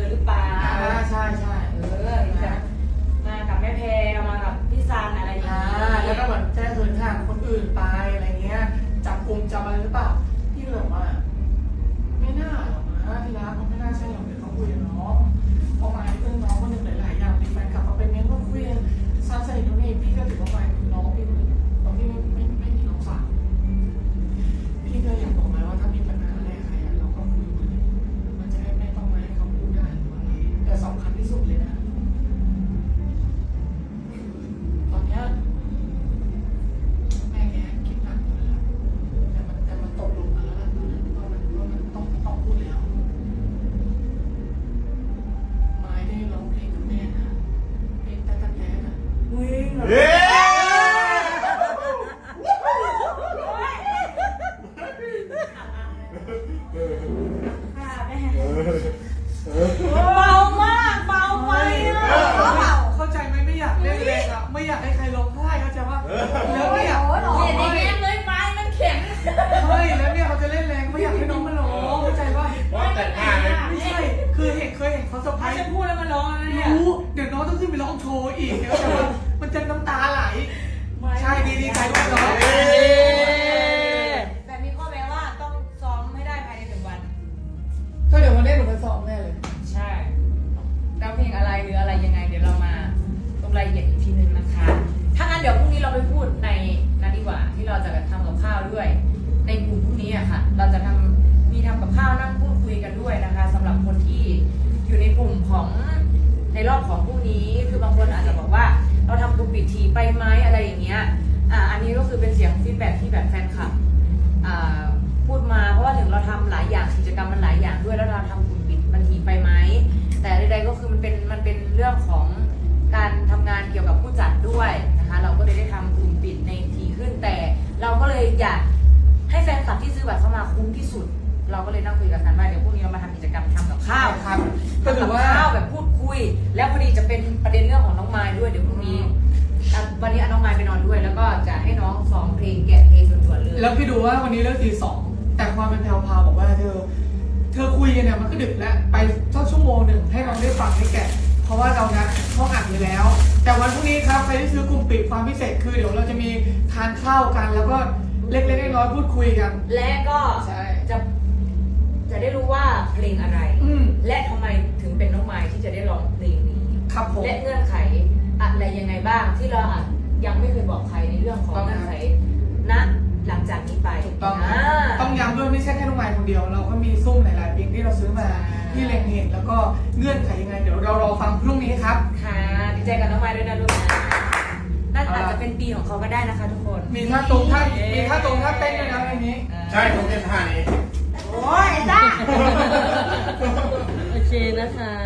อหรือเปล่าใช่ใช่เออมากับแม่แพรมากับพี่ซานอะไรอย่างเงี้ยแล้วก็เหมือนแจ้งเหินห่างคนอื่นไปอะไรเงี้ยจับกลุ่มจับอะไรหรือเปล่า เคยเห็นเขาเซอร์ไพรถ้าส์จะพูดแล้วมันร้องนะเนี่ย รู้เดี๋ยวน้องต้องขึ้นไปร้องโชว์อีกเดี๋ยวจะว่ามันจะน้ำตาไหล ใช่ดีดีใจด้วยเนาะแต่มีข้อแม้ว่าต้องซ้อมไม่ได้ภายในหนึ่งวัน ก็เดี๋ยววันนี้หนูไปสอบแน่เลย ใช่แล้วเพลงอะไรหรืออะไรยังไง เดี๋ยวเรามาลงรายละเอียดอีกทีนึงนะคะ ถ้างั้นเดี๋ยวพรุ่งนี้เราไปพูดในนั้นดีกว่าที่เราจะทำกับข้าวด้วย แบ็ที่แบบแฟนคลับอ่าพูดมาเพราะว่าหนึ่งเราทำหลายอย่างกิจกรรมมันหลายอย่างด้วยแล้วเราทำกลุ่มปิดมันทีไปไหมแต่ใดๆก็คือมันเป็นมันเป็นเรื่องของการทำงานเกี่ยวกับผู้จัดด้วยนะคะเราก็เลยได้ทำกลุ่มปิดในทีขึ้นแต่ เราก็เลยอยากให้แฟนคลับที่ซื้อบัตรเข้ามาคุ้มที่สุด เราก็เลยนั่งคุยกับกันว่าเดี๋ยวพรุ่งนี้เรามาทำกิจกรรมทำกับข้าวครับก็ทำถืกัอบว่าข้าวแบบพูดคุย แล้วพอดีจะเป็นประเด็นเรื่องของน้องไม้ด้วยเดี๋ยวพรุ่งนี้อะวันนี้เอาน้องไม้ไปนอนด้วย แล้วก็จะให้น้องซ้อมเพลงแกะ แล้วพี่ดูว่าวันนี้เลิกตีสองแต่ความเป็นแพรวพราวบอกว่าเธอ เธอคุยกันเนี่ยมันก็ดึกแล้วไปสักชั่วโมงหนึ่งให้น้องได้ฟังให้แกะ เพราะว่าเรานัดห้องอัดอยู่แล้ว แต่วันพรุ่งนี้ครับใครที่ซื้อกลุ่มปิดความพิเศษคือเดี๋ยวเราจะมีทานข้าวกัน แล้วก็เล็กๆน้อยๆพูดคุยกัน และก็ใช่ จะจะได้รู้ว่าเพลงอะไร อืมและทำไมถึงเป็นน้องไม้ที่จะได้ร้องเพลงนี้ ครับผม และเงื่อนไขอะไรยังไงบ้างที่เราอาจยังไม่เคยบอกใครในเรื่องของต้อง เงื่อนไข เดียว เราก็มีซุ่มหลายๆเพลงที่เราซื้อมาใช่ที่เล็งเห็นแล้วก็เงื่อนไขยังไง เดี๋ยวเรารอฟังพรุ่งนี้ครับ ค่ะดีใจกับน้องไม้ด้วยนะลูกนะน่าเอาอาจล่ะจะเป็นปีของเขาก็ได้นะคะทุกคนมีท่าตรงท่ามีท่าตรงท่าเต้นด้วยนะเพลงนี้ ใช่ผมเต้นท่านี้ โอ้ยจ้าโอเคนะคะ